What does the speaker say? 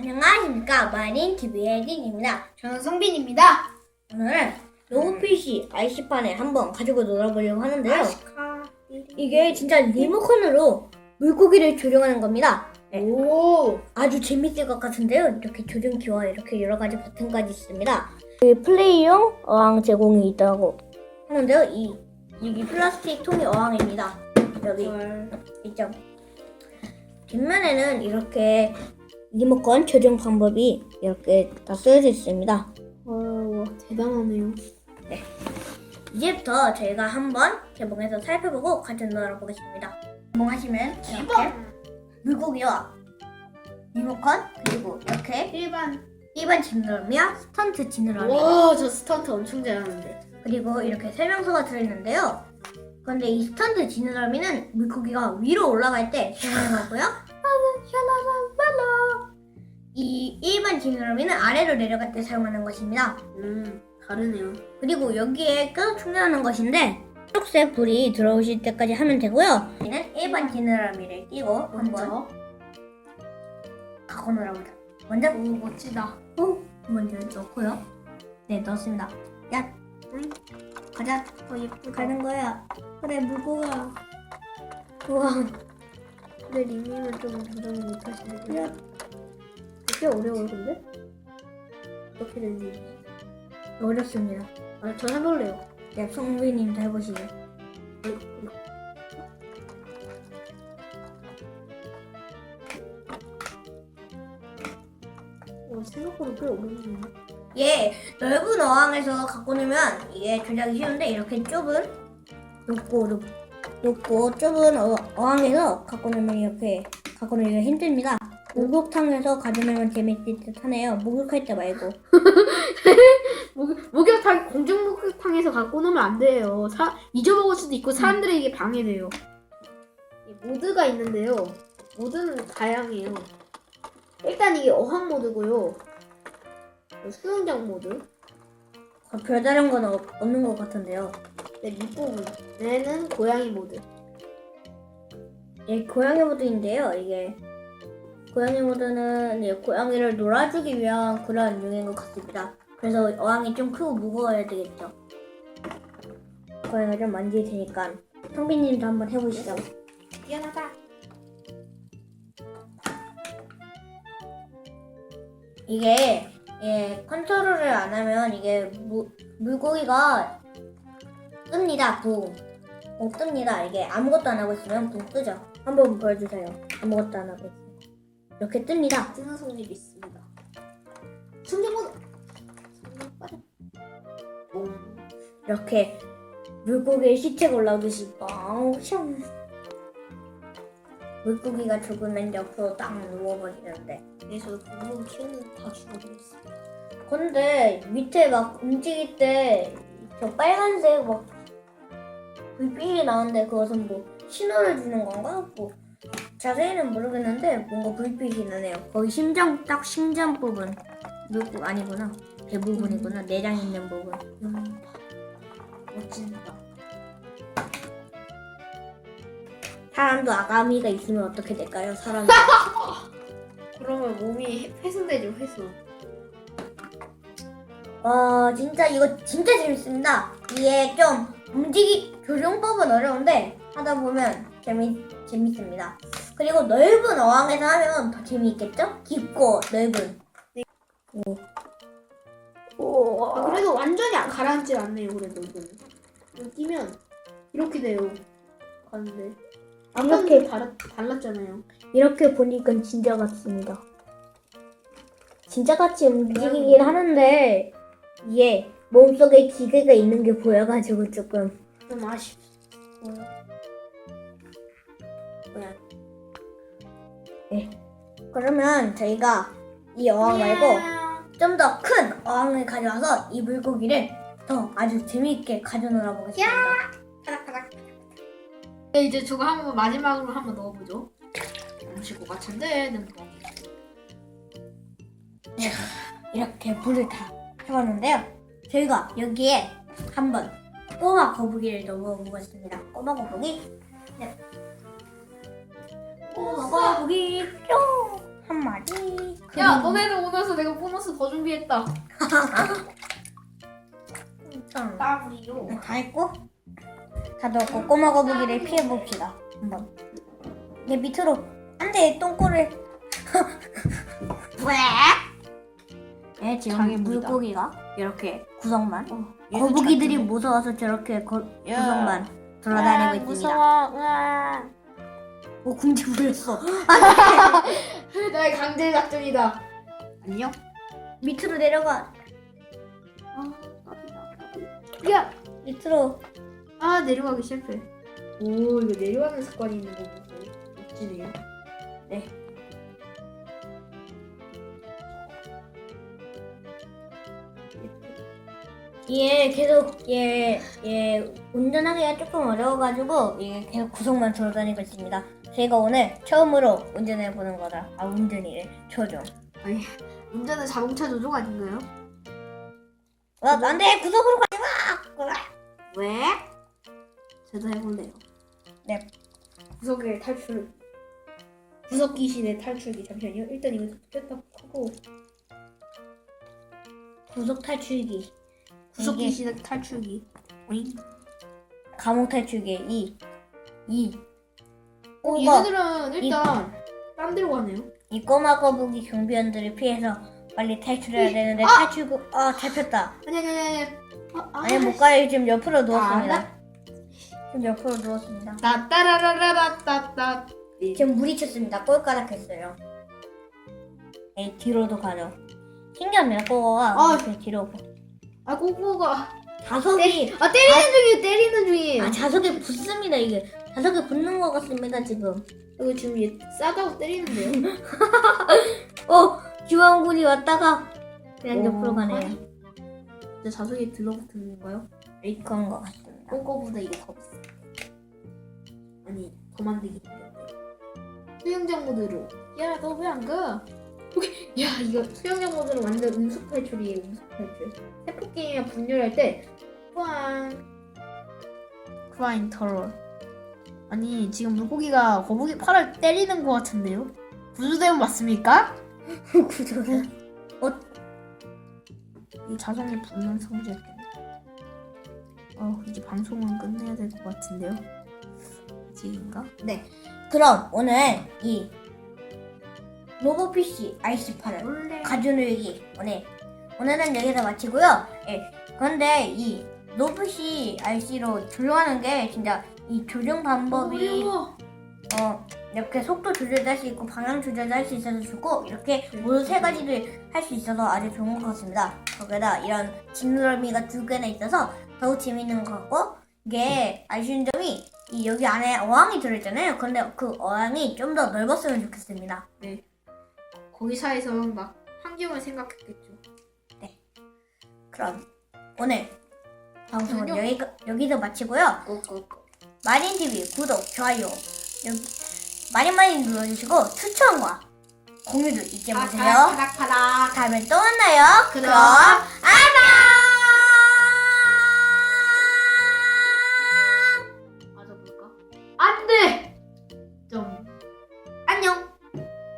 안녕하십니까 마린 TV의 딘입니다. 저는 성빈입니다. 오늘은 로봇PC IC판에 한번 가지고 놀아보려고 하는데요. 이게 진짜 리모컨으로 물고기를 조종하는 겁니다. 네. 오, 아주 재밌을 것 같은데요. 이렇게 조종키와 이렇게 여러 가지 버튼까지 있습니다. 그 플레이용 어항 제공이 있다고 하는데요. 이 여기 플라스틱 통이 어항입니다. 여기 있죠. 뒷면에는 이렇게 리모컨 조종 방법이 이렇게 다 쓰여져 있습니다. 와, 대단하네요. 이제부터 저희가 한번 개봉해서 살펴보고 같이 놀아보겠습니다. 개봉하시면 이렇게 물고기와 리모컨 그리고 이렇게 일반. 일반 지느러미와 스턴트 지느러미 와, 저 스턴트 엄청 잘하는데. 그리고 이렇게 설명서가 들어있는데요. 그런데 이 스턴트 지느러미는 물고기가 위로 올라갈 때 사용하는 거고요. 이 일반 지느러미는 아래로 내려갈 때 사용하는 것입니다. 음, 다르네요. 그리고 여기에 끄 충전하는 것인데 초록색 불이 들어오실 때까지 하면 되고요. 여기는 일반 지느러미를 끼고 한번 먼저. 갖고 놀아보자. 먼저 오, 멋지다. 오 먼저 넣고요. 네 넣었습니다. 야, 응. 가자. 어, 예쁘다. 가는 거야. 그래 물고가. 우와. 근데 리님은 좀 조정을 못 하시는데. 야, 어려워요, 근데? 어떻게 되는지. 어렵습니다. 아, 저 해볼래요. 네, 성빈님도 해보시죠. 어, 생각보다 꽤 어렵네요. 예, 넓은 어항에서 갖고 놀면 이게 조작이 쉬운데 이렇게 좁은 높고 높, 높고 좁은 어, 어항에서 갖고 놀면 이렇게 갖고 놀기가 힘듭니다. 목욕탕에서 가져놀면 재밌을 듯 하네요. 목욕할 때 말고. 목, 목욕탕, 공중 목욕탕에서 갖고 놓으면 안 돼요. 사, 잊어먹을 수도 있고 사람들에게 방해돼요. 이 모드가 있는데요. 모드는 다양해요. 일단 이게 어항 모드고요. 수영장 모드. 어, 별다른 건 없, 없는 것 같은데요. 네, 밑부분. 얘는 고양이 모드. 예, 고양이 모드인데요. 이게 고양이 모드는 예, 고양이를 놀아주기 위한 그런 유행인 것 같습니다. 그래서 어항이 좀 크고 무거워야 되겠죠. 고양이가 좀 만질 테니까 성빈님도 한번 해보시죠. 미안하다. 이게 예, 컨트롤을 안 하면 이게 무, 물고기가 뜹니다. 붕. 붕 뜹니다. 이게 아무것도 안 하고 있으면 붕 뜨죠. 한번 보여주세요. 아무것도 안 하고 있으면. 이렇게 뜹니다. 뜨는 손님이 있습니다. 충전 모드. 성능 빠져. 오. 이렇게 물고기의 시체가 올라오듯이 빵 샹. 물고기가 죽으면 옆으로 딱 누워버리는데 네, 저도 공룡 키우는 다 죽어버렸어요. 근데 밑에 막 움직일 때 저 빨간색 막 불빛이 나는데 그것은 뭐 신호를 주는 건가? 뭐 자세히는 모르겠는데 뭔가 불빛이 나네요. 거기 심장 딱 심장 부분 물고 아니구나 배 부분이구나 내장 있는 부분. 음, 멋진다. 사람도 아가미가 있으면 어떻게 될까요? 사람 그러면 몸이 훼손되죠, 훼손. 와 진짜 이거 진짜 재밌습니다. 이게 좀 움직이 조종법은 어려운데 하다 보면 재미 재밌습니다. 그리고 넓은 어항에서 하면 더 재미있겠죠? 깊고 넓은. 오, 아, 그래도 완전히 안- 가라앉질 않네요, 그래도. 이거 끼면 이렇게 돼요. 가는데. 이렇게 달, 달랐잖아요. 이렇게 보니까 진짜 같습니다. 진짜 같이 움직이긴 하는데 이게 몸속에 기계가 있는 게 보여가지고 조금 좀 아쉽. 뭐야. 네. 그러면 저희가 이 어항 말고 좀 더 큰 어항을 가져와서 이 물고기를 더 아주 재미있게 가져놀아 보겠습니다. 네, 이제 저거 한번 마지막으로 한번 넣어보죠. 음식 것 같은데, 는 뭐. 이렇게 불을 다 해봤는데요. 저희가 여기에 한번 꼬마 거북이를 넣어보겠습니다. 꼬마 거북이. 네. 꼬마 거북이 뿅! 한 마리. 야 너네는 오면서 내가 보너스 더 준비했다. 네, 다 했고 다 넣었고 꼬마 거북이를 피해 봅시다. 한번. 얘 밑으로 안돼 똥꼬를. 왜? 예 지금 장애물이다. 물고기가 이렇게 구석만 얘도 거북이들이. 무서워서 저렇게 거, 야. 구석만 돌아다니고 있습니다. 으아. 오 궁지 부렸어. 나의 강제 작전이다. 안녕. 밑으로 내려가. 야. 밑으로. 아 내려가기 실패. 오 이거 내려가는 습관이 있는 거 보고 멋지네요. 네. 얘 계속 얘, 얘 운전하기가 조금 어려워가지고 얘 계속 구석만 돌아다니고 있습니다. 저희가 오늘 처음으로 운전해 보는 거다. 아 운전이래. 조종. 운전은 자동차 조종 아닌가요? 와 안돼 구석으로 가지 마. 왜? 저도 해볼래요. 네. 구석의 탈출. 구석 귀신의 탈출기 잠시만요. 일단 이거 뺐다 하고 구석 탈출기. 구석 이게 귀신의 탈출기. 오잉. 감옥 탈출기 2. 2. 어, 꼬마 얘네들은 일단 딴 데로 가네요. 이 꼬마 거북이 경비원들을 피해서 빨리 탈출해야 되는데 아! 탈출구 아 잡혔다. 아니 아니 아니 아니. 아, 아, 아니 못 가요 지금 옆으로 누웠습니다. 나- 지금 옆으로 누웠습니다. 따따라라라따따. 지금 물이 쳤습니다. 꼴까락했어요. 에 뒤로도 가죠. 신기합니다. 꼬거가 아. 이렇게 뒤로 아 꼬꼬가 자석이 아 때리는 중이에요 때리는 중이에요. 아 자석이 붙습니다 이게 자석이 붙는 것 같습니다 지금. 이거 지금 얘 싸다고 때리는데요. 어 지원군이 왔다가 그냥 오. 옆으로 가네요. 근데 자석에 들러붙는 건가요? 그런 것 같습니다. 꼬꼬보다 이게 더 비싸. 아니 더 만들기. 수영장 모드로. 야 너 왜 안 가? 오케이. 야 이거 수영장 모드는 완전 음속 탈출이에요 음속 탈출. 세포 게임이랑 분열할 때 뿌앙. 크라인 터럴. 아니 지금 물고기가 거북이 팔을 때리는 것 같은데요? 구조대원 맞습니까? 구조대. 이 자성이 붙는 성질 때문에. 어 이제 방송은 끝내야 될 것 같은데요. 아직인가? 그럼 오늘 이 로보피쉬 아이스파를 원래 가져놀기 오늘 오늘은 여기서 마치고요. 예. 그런데 이 로봇이 RC로 조종하는 게 진짜 이 조종 방법이 어려워. 어 이렇게 속도 조절도 할 수 있고 방향 조절도 할 수 있어서 좋고 이렇게 모두 세 가지를 할 수 있어서 아주 좋은 것 같습니다. 거기다 이런 지느러미가 두 개나 있어서 더욱 재밌는 것 같고 이게 아쉬운 점이 이 여기 안에 어항이 들어있잖아요. 근데 그 어항이 좀 더 넓었으면 좋겠습니다. 거기사에서 막 환경을 생각했겠죠. 그럼 오늘 방송은. 여기, 여기서 마치고요. 꼬꼬꼬. 마린TV 구독, 좋아요. 여기 많이 많이 눌러주시고 추천과 공유도 잊지 아, 마세요. 아, 바닥바닥. 다음에 또 만나요. 그럼. 안녕 안돼!